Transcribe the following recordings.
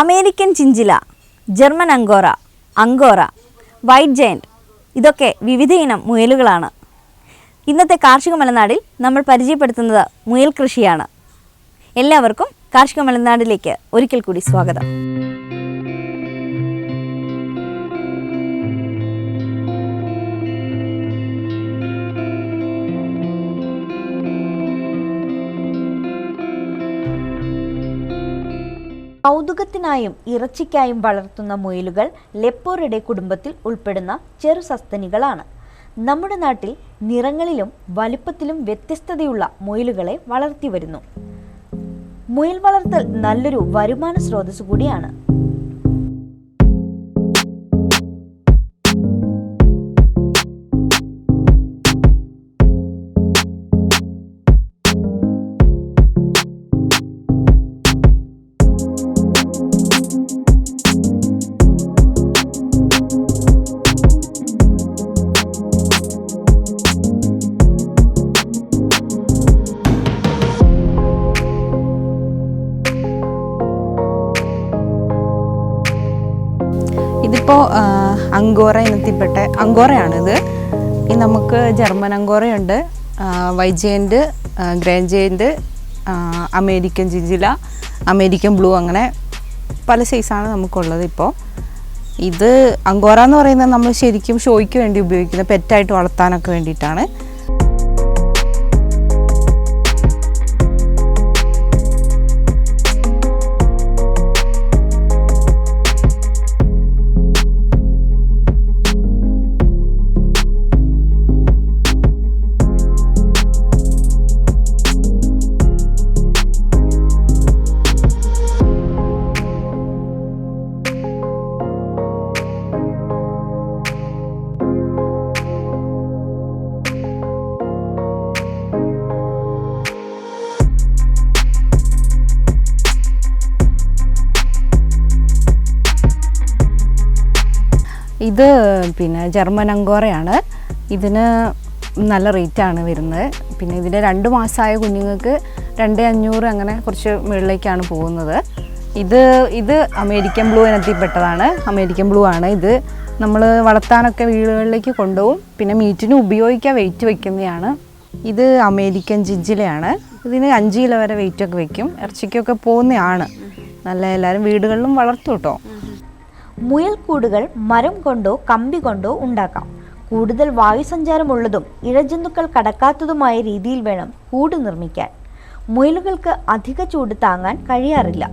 American chinchilla German Angora Angora white giant ഇതൊക്കെ വിവിധ ഇനം മുയലുകളാണ്. ഇന്നത്തെ കാർഷിക മലനാടിൽ നമ്മൾ പരിചയപ്പെടുത്തുന്നത് മുയൽ കൃഷിയാണ്. എല്ലാവർക്കും കാർഷിക മലനാടിലേക്ക് ഒരിക്കൽ കൂടി സ്വാഗതം. കൗതുകത്തിനായും ഇറച്ചിക്കായും വളർത്തുന്ന മുയലുകൾ ലെപ്പോറുടെ കുടുംബത്തിൽ ഉൾപ്പെടുന്ന ചെറു സസ്തനികളാണ്. നമ്മുടെ നാട്ടിൽ നിറങ്ങളിലും വലുപ്പത്തിലും വ്യത്യസ്തതയുള്ള മുയലുകളെ വളർത്തി വരുന്നു മുയൽ വളർത്തൽ നല്ലൊരു വരുമാന സ്രോതസ് കൂടിയാണ്. അങ്കോറ ഇനത്തിൽപ്പെട്ട അങ്കോറയാണിത്. ഈ നമുക്ക് German അങ്കോറയുണ്ട്. White giant grand American chinchilla American blue അങ്ങനെ പല സൈസാണ് നമുക്കുള്ളത് ഇപ്പോൾ ഇത് അങ്കോറ എന്ന് പറയുന്നത് നമ്മൾ ശരിക്കും ഷോയ്ക്ക് വേണ്ടി ഉപയോഗിക്കുന്ന പെറ്റായിട്ട് വളർത്താനൊക്കെ വേണ്ടിയിട്ടാണ്. ഇത് പിന്നെ ജർമ്മൻ അങ്കോറയാണ്. ഇതിന് നല്ല റേറ്റാണ് വരുന്നത്. പിന്നെ ഇതിന്റെ രണ്ട് മാസമായ കുഞ്ഞുങ്ങൾക്ക് രണ്ട് അഞ്ഞൂറ് അങ്ങനെ കുറച്ച് മുകളിലേക്കാണ് പോകുന്നത്. ഇത് ഇത് അമേരിക്കൻ ബ്ലൂ ഇനത്തിൽപ്പെട്ടതാണ് അമേരിക്കൻ ബ്ലൂ ആണ് ഇത്. നമ്മൾ വളർത്താനൊക്കെ വീടുകളിലേക്ക് കൊണ്ടുപോകും. പിന്നെ മീറ്റിന് ഉപയോഗിക്കാൻ വെയിറ്റ് വയ്ക്കുന്നതാണ് ഇത് അമേരിക്കൻ ജിഞ്ചിലയാണ്. ഇതിന് അഞ്ച് കിലോ വരെ വെയിറ്റൊക്കെ വയ്ക്കും ഇറച്ചിക്കൊക്കെ പോകുന്നതാണ്. നല്ല എല്ലാവരും വീടുകളിലും വളർത്തും കേട്ടോ മുയൽക്കൂടുകൾ മരം കൊണ്ടോ കമ്പി കൊണ്ടോ ഉണ്ടാക്കാം. കൂടുതൽ വായുസഞ്ചാരമുള്ളതും ഇഴജന്തുക്കൾ കടക്കാത്തതുമായ രീതിയിൽ വേണം കൂട് നിർമ്മിക്കാൻ. മുയലുകൾക്ക് അധിക ചൂട് താങ്ങാൻ കഴിയാറില്ല.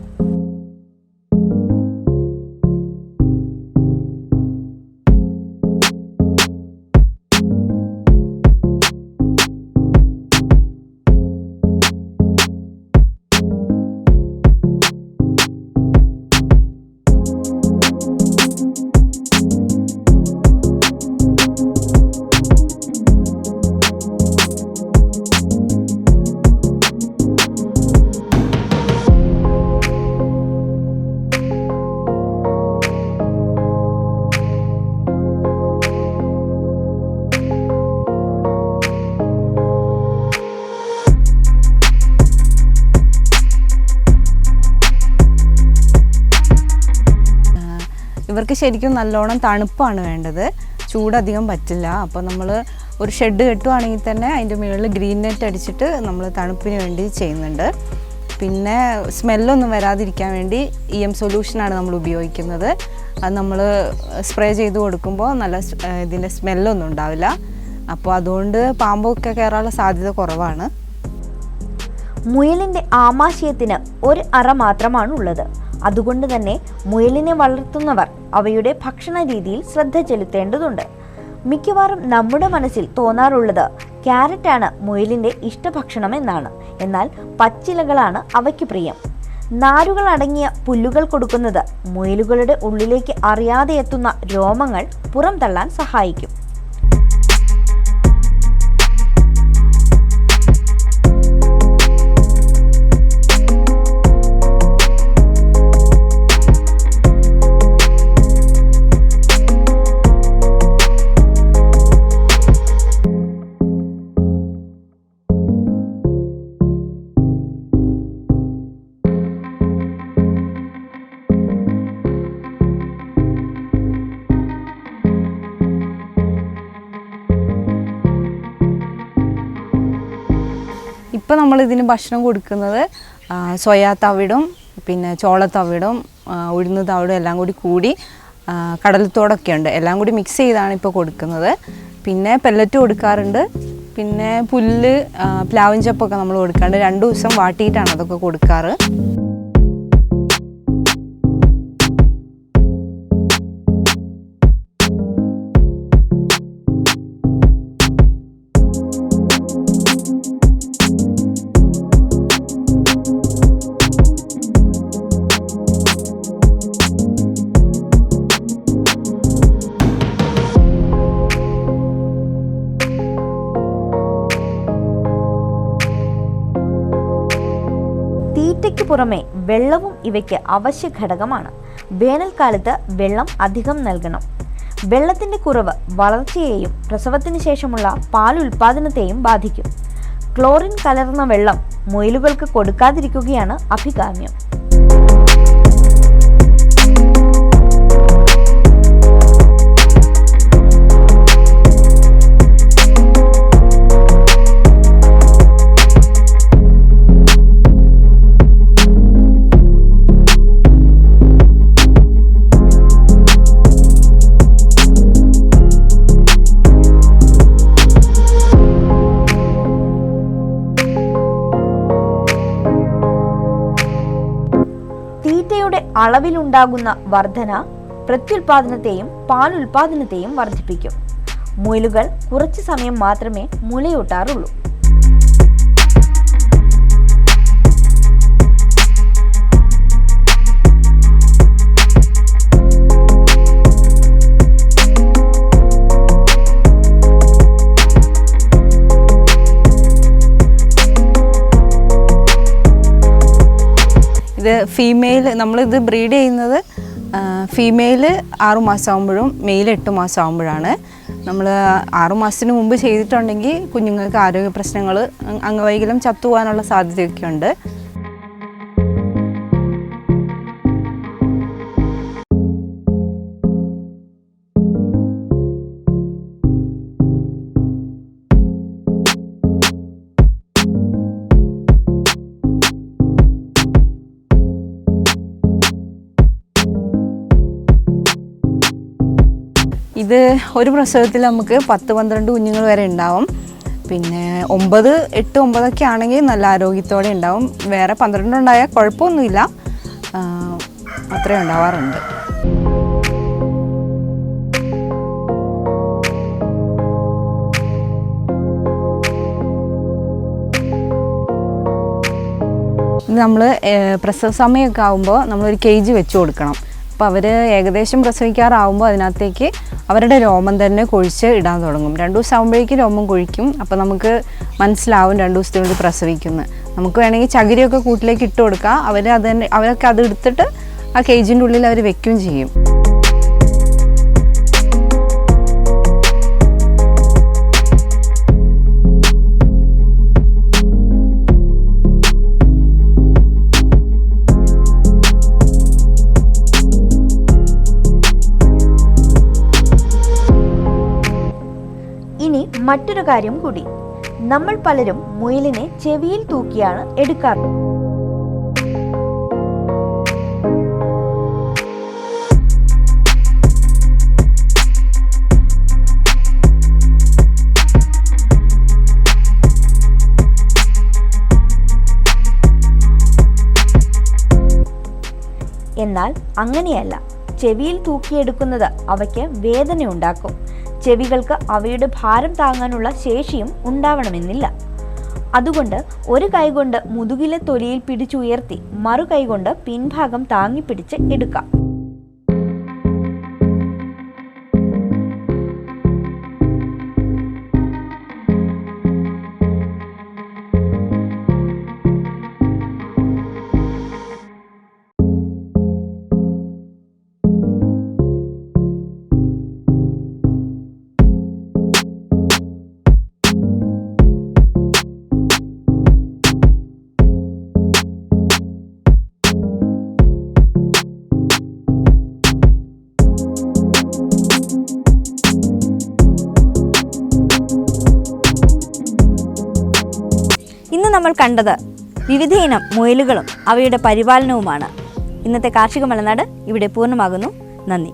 ഇവർക്ക് ശരിക്കും നല്ലോണം തണുപ്പാണ് വേണ്ടത്. ചൂടധികം പറ്റില്ല. അപ്പോൾ നമ്മൾ ഒരു ഷെഡ് കെട്ടുവാണെങ്കിൽ തന്നെ അതിന്റെ മുകളിൽ ഗ്രീൻ നെറ്റ് അടിച്ചിട്ട് നമ്മൾ തണുപ്പിന് വേണ്ടി ചെയ്യുന്നുണ്ട്. പിന്നെ സ്മെല്ലൊന്നും വരാതിരിക്കാൻ വേണ്ടി ഇ എം സൊല്യൂഷനാണ് നമ്മൾ ഉപയോഗിക്കുന്നത്. അത് നമ്മൾ സ്പ്രേ ചെയ്ത് കൊടുക്കുമ്പോൾ നല്ല ഇതിന്റെ സ്മെല്ലൊന്നും ഉണ്ടാവില്ല. അപ്പോൾ അതുകൊണ്ട് പാമ്പൊക്കെ കയറാനുള്ള സാധ്യത കുറവാണ്. മുയലിന്റെ ആമാശയത്തിന് ഒരു അറ മാത്രമാണ് ഉള്ളത് അതുകൊണ്ട് തന്നെ മുയലിനെ വളർത്തുന്നവർ അവയുടെ ഭക്ഷണ രീതിയിൽ ശ്രദ്ധ ചെലുത്തേണ്ടതുണ്ട്. മിക്കവാറും നമ്മുടെ മനസ്സിൽ തോന്നാറുള്ളത് ക്യാരറ്റാണ് മുയലിന്റെ ഇഷ്ടഭക്ഷണം എന്നാണ്. എന്നാൽ പച്ചിലകളാണ് അവയ്ക്ക് പ്രിയം. നാരുകൾ അടങ്ങിയ പുല്ലുകൾ കൊടുക്കുന്നത് മുയലുകളുടെ ഉള്ളിലേക്ക് അറിയാതെ എത്തുന്ന രോമങ്ങൾ പുറം തള്ളാൻ സഹായിക്കും. ഇപ്പം നമ്മൾ ഇതിന് ഭക്ഷണം കൊടുക്കുന്നത് സോയാ തവിടും പിന്നെ ചോളത്തവിടും തവിടും ഉഴുന്ന് തവിടും എല്ലാം കൂടി കൂടി കടലത്തോടൊക്കെ ഉണ്ട്. എല്ലാം കൂടി മിക്സ് ചെയ്താണ് ഇപ്പോൾ കൊടുക്കുന്നത്. പിന്നെ പെല്ലറ്റ് കൊടുക്കാറുണ്ട്. പിന്നെ പുല്ല് പ്ലാവിൻ ചപ്പൊക്കെ നമ്മൾ കൊടുക്കാറുണ്ട്. രണ്ട് ദിവസം വാട്ടിയിട്ടാണ് അതൊക്കെ കൊടുക്കാറ്. പുറമെ വെള്ളവും ഇവയ്ക്ക് അവശ്യ ഘടകമാണ്. വേനൽക്കാലത്ത് വെള്ളം അധികം നൽകണം. വെള്ളത്തിന്റെ കുറവ് വളർച്ചയെയും പ്രസവത്തിന് ശേഷമുള്ള പാൽ ഉൽപ്പാദനത്തെയും ബാധിക്കും. ക്ലോറിൻ കലർന്ന വെള്ളം മുയലുകൾക്ക് കൊടുക്കാതിരിക്കുകയാണ് അഭികാമ്യം. തീറ്റയുടെ അളവിലുണ്ടാകുന്ന വർധന പ്രത്യുൽപാദനത്തെയും പാൽ ഉൽപാദനത്തെയും വർദ്ധിപ്പിക്കും. മുയലുകൾ കുറച്ചു സമയം മാത്രമേ മുലയൂട്ടാറുള്ളൂ. ഫീമെയിൽ നമ്മളിത് ബ്രീഡ് ചെയ്യുന്നത് ഫീമെയിൽ ആറു മാസം ആകുമ്പോഴും മെയിൽ എട്ട് മാസം ആകുമ്പോഴാണ് നമ്മൾ ആറു മാസത്തിന് മുമ്പ് ചെയ്തിട്ടുണ്ടെങ്കിൽ കുഞ്ഞുങ്ങൾക്ക് ആരോഗ്യ പ്രശ്നങ്ങൾ അംഗവൈകല്യം ചത്തുപോകാനുള്ള സാധ്യതയൊക്കെ ഉണ്ട് ഇത് ഒരു പ്രസവത്തിൽ നമുക്ക് പത്ത് പന്ത്രണ്ട് കുഞ്ഞുങ്ങൾ വരെ ഉണ്ടാവും. പിന്നെ ഒമ്പത് എട്ട് ഒമ്പതൊക്കെ ആണെങ്കിൽ നല്ല ആരോഗ്യത്തോടെ ഉണ്ടാവും. വേറെ പന്ത്രണ്ടുണ്ടായാൽ കുഴപ്പമൊന്നുമില്ല. അത്രേ അത്രയും ഉണ്ടാവാറുണ്ട്. നമ്മൾ പ്രസവ സമയമൊക്കെ ആകുമ്പോൾ നമ്മളൊരു കേജ് വെച്ച് കൊടുക്കണം. അപ്പോൾ അവർ ഏകദേശം പ്രസവിക്കാറാവുമ്പോൾ അതിനകത്തേക്ക് അവരുടെ രോമം തന്നെ കൊഴിച്ച് ഇടാൻ തുടങ്ങും. രണ്ടു ദിവസം ആകുമ്പോഴേക്കും രോമം കൊഴിക്കും. അപ്പോൾ നമുക്ക് മനസ്സിലാവും രണ്ട് ദിവസത്തിനുള്ളിൽ പ്രസവിക്കുന്നു. നമുക്ക് വേണമെങ്കിൽ ചകിരിയൊക്കെ കൂട്ടിലേക്ക് ഇട്ട് കൊടുക്കാം. അവർ അത് തന്നെ അവരൊക്കെ അത് എടുത്തിട്ട് ആ കേജിന്റെ ഉള്ളിൽ അവർ വെക്കുകയും ചെയ്യും. മറ്റൊരു കാര്യം കൂടി. നമ്മൾ പലരും മുയലിനെ ചെവിയിൽ തൂക്കിയാണ് എടുക്കാറ്. എന്നാൽ അങ്ങനെയല്ല. ചെവിയിൽ തൂക്കിയെടുക്കുന്നത് അവയ്ക്ക് വേദനയുണ്ടാക്കും. ചെവികൾക്ക് അവയുടെ ഭാരം താങ്ങാനുള്ള ശേഷിയും ഉണ്ടാവണമെന്നില്ല. അതുകൊണ്ട് ഒരു കൈകൊണ്ട് മുതുകിലെ തൊലിയിൽ പിടിച്ചുയർത്തി മറു കൈകൊണ്ട് പിൻഭാഗം താങ്ങിപ്പിടിച്ച് എടുക്കാം. നമ്മൾ കണ്ടത് ഇനം മുയലുകളും അവയുടെ പരിപാലനവുമാണ്. ഇന്നത്തെ കാർഷിക മലനാട് ഇവിടെ പൂർണമാകുന്നു. നന്ദി.